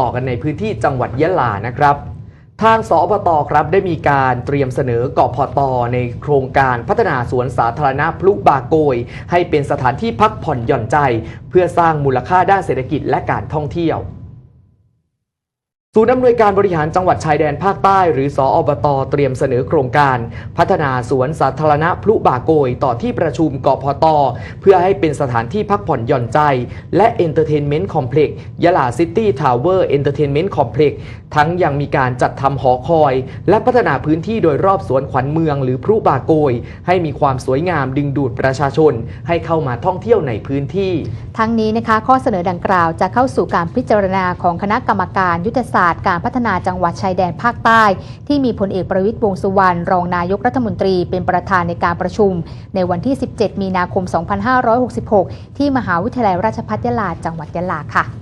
ต่อกันในพื้นที่จังหวัดยะลานะครับ ทางสอบตครับได้มีการเตรียมเสนอกอพอตในโครงการพัฒนาสวนสาธารณะพลุบาโกย ให้เป็นสถานที่พักผ่อนหย่อนใจ เพื่อสร้างมูลค่าด้านเศรษฐกิจและการท่องเที่ยว ศูนย์อำนวยการบริหารจังหวัดชายแดนภาคใต้หรือสออบตเตรียมเสนอโครงการ พัฒนาสวนสาธารณะพลุบาโกยต่อที่ประชุมกพตเพื่อให้เป็นสถานที่พักผ่อนหย่อนใจ และเอนเตอร์เทนเมนต์คอมเพล็กซ์ยะลาซิตี้ทาวเวอร์เอนเตอร์เทนเมนต์คอมเพล็กซ์ทั้งยังมีการจัดทำหอคอย และพัฒนาพื้นที่โดยรอบสวนขวัญเมืองหรือพลุบาโกย ให้มีความสวยงามดึงดูดประชาชน ให้เข้ามาท่องเที่ยวในพื้นที่ ทั้งนี้นะคะข้อเสนอดังกล่าวจะเข้าสู่การพิจารณาของคณะกรรมการยุทธศาสตร์การพัฒนาจังหวัดชายแดนภาคใต้ ที่มีพลเอกประวิตยวงสุวรรณรองนายกรัฐมนตรีเป็นประธานในการประชุม ในวันที่ 17 มีนาคม 2566 ที่มหาวิทยาลัยราชภัฏยะลาจังหวัดยะลาค่ะ